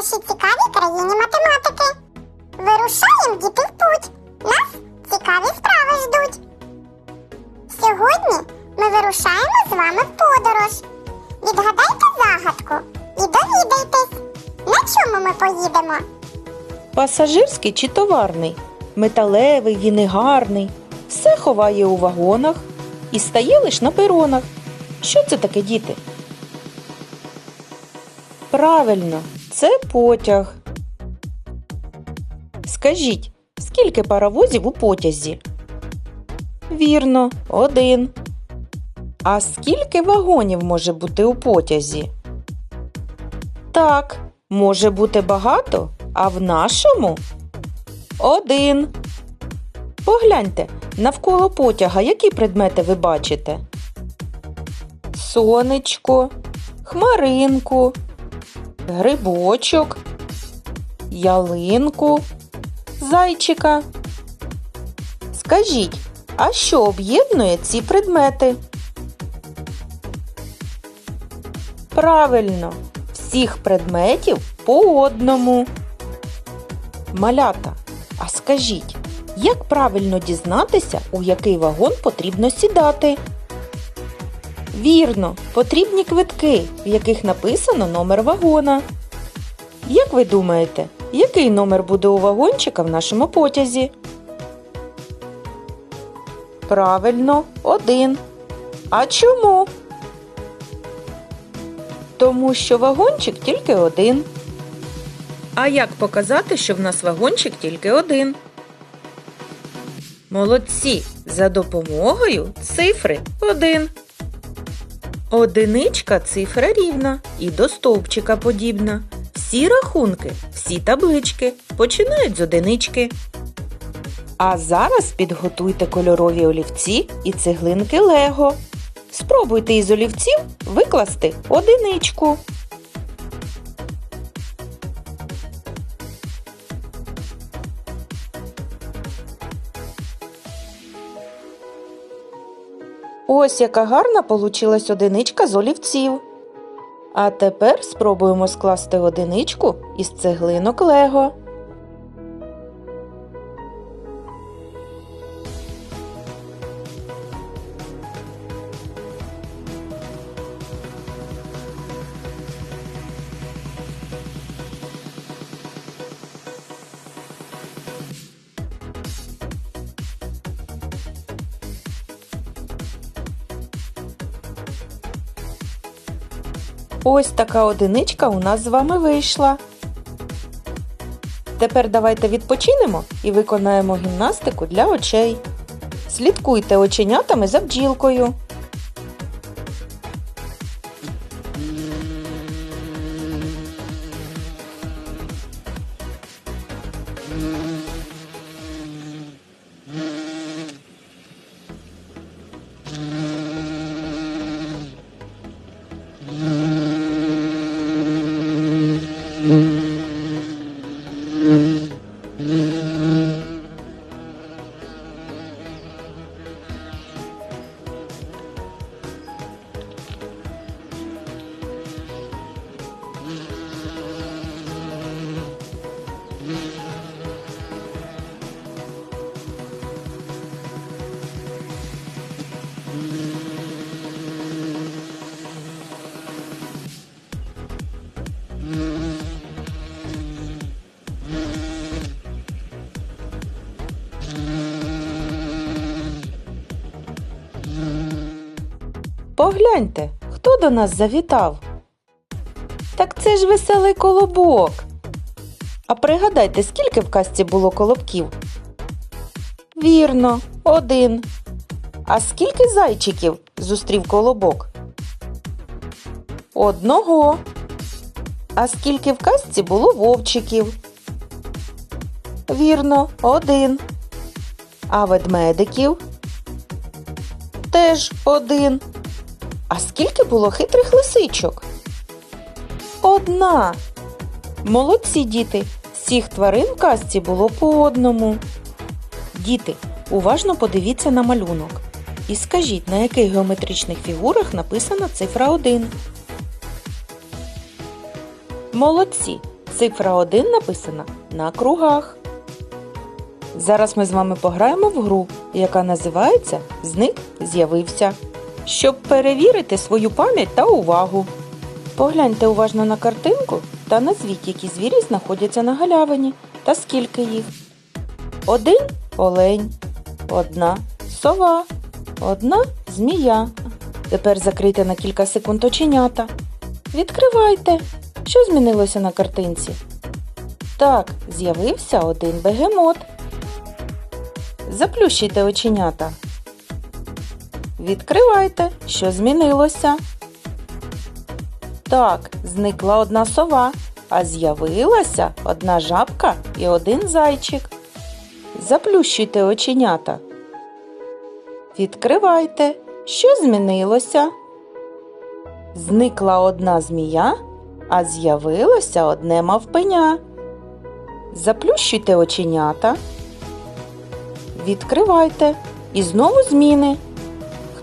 нашій цікавій країні математики. Вирушаємо діти в путь. Нас цікаві справи ждуть. Сьогодні ми вирушаємо з вами в подорож. Відгадайте загадку і довідайтесь, на чому ми поїдемо. Пасажирський чи товарний? Металевий, і гарний. Все ховає у вагонах і стає лиш на перонах. Що це таке, діти? Правильно, це потяг. Скажіть, скільки паровозів у потязі? Вірно, один. А скільки вагонів може бути у потязі? Так, може бути багато, а в нашому один. Погляньте, навколо потяга які предмети ви бачите? Сонечко, хмаринку, грибочок, ялинку, зайчика. Скажіть, а що об'єднує ці предмети? Правильно, всіх предметів по одному. Малята, а скажіть, як правильно дізнатися, у який вагон потрібно сідати? Вірно, потрібні квитки, в яких написано номер вагона. Як ви думаєте, який номер буде у вагончика в нашому потязі? Правильно, один. А чому? Тому що вагончик тільки один. А як показати, що в нас вагончик тільки один? Молодці! За допомогою цифри 1. Одиничка цифра рівна і до стовпчика подібна. Всі рахунки, всі таблички починають з одинички. А зараз підготуйте кольорові олівці і цеглинки Лего. Спробуйте із олівців викласти одиничку. Ось яка гарна получилась одиничка з олівців. А тепер спробуємо скласти одиничку із цеглинок Лего. Ось така одиничка у нас з вами вийшла. Тепер давайте відпочинемо і виконаємо гімнастику для очей. Слідкуйте оченятами за бджілкою. Погляньте, хто до нас завітав? Так це ж веселий колобок. А пригадайте, скільки в казці було колобків? Вірно, один. А скільки зайчиків зустрів колобок? Одного. А скільки в казці було вовчиків? Вірно, один. А ведмедиків? Теж один. А скільки було хитрих лисичок? Одна. Молодці діти. Всіх тварин в казці було по одному. Діти, уважно подивіться на малюнок. І скажіть, на яких геометричних фігурах написана цифра 1. Молодці. Цифра 1 написана на кругах. Зараз ми з вами пограємо в гру, яка називається Зник з'явився, щоб перевірити свою пам'ять та увагу. Погляньте уважно на картинку та назвіть, які звірі знаходяться на галявині та скільки їх. Один олень, одна сова, одна змія. Тепер закрийте на кілька секунд оченята. Відкривайте. Що змінилося на картинці? Так, з'явився один бегемот. Заплющуйте оченята. Відкривайте, що змінилося. Так, зникла одна сова, а з'явилася одна жабка і один зайчик. Заплющуйте оченята. Відкривайте, що змінилося. Зникла одна змія, а з'явилося одне мавпеня. Заплющуйте оченята. Відкривайте. І знову зміни.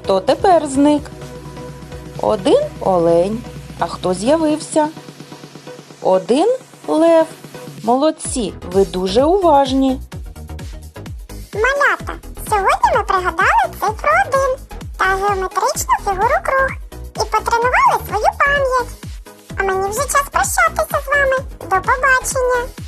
Хто тепер зник? Один олень. А хто з'явився? Один лев. Молодці, ви дуже уважні. Малята, сьогодні ми пригадали цифру 1 та геометричну фігуру круг і потренували свою пам'ять. А мені вже час прощатися з вами. До побачення!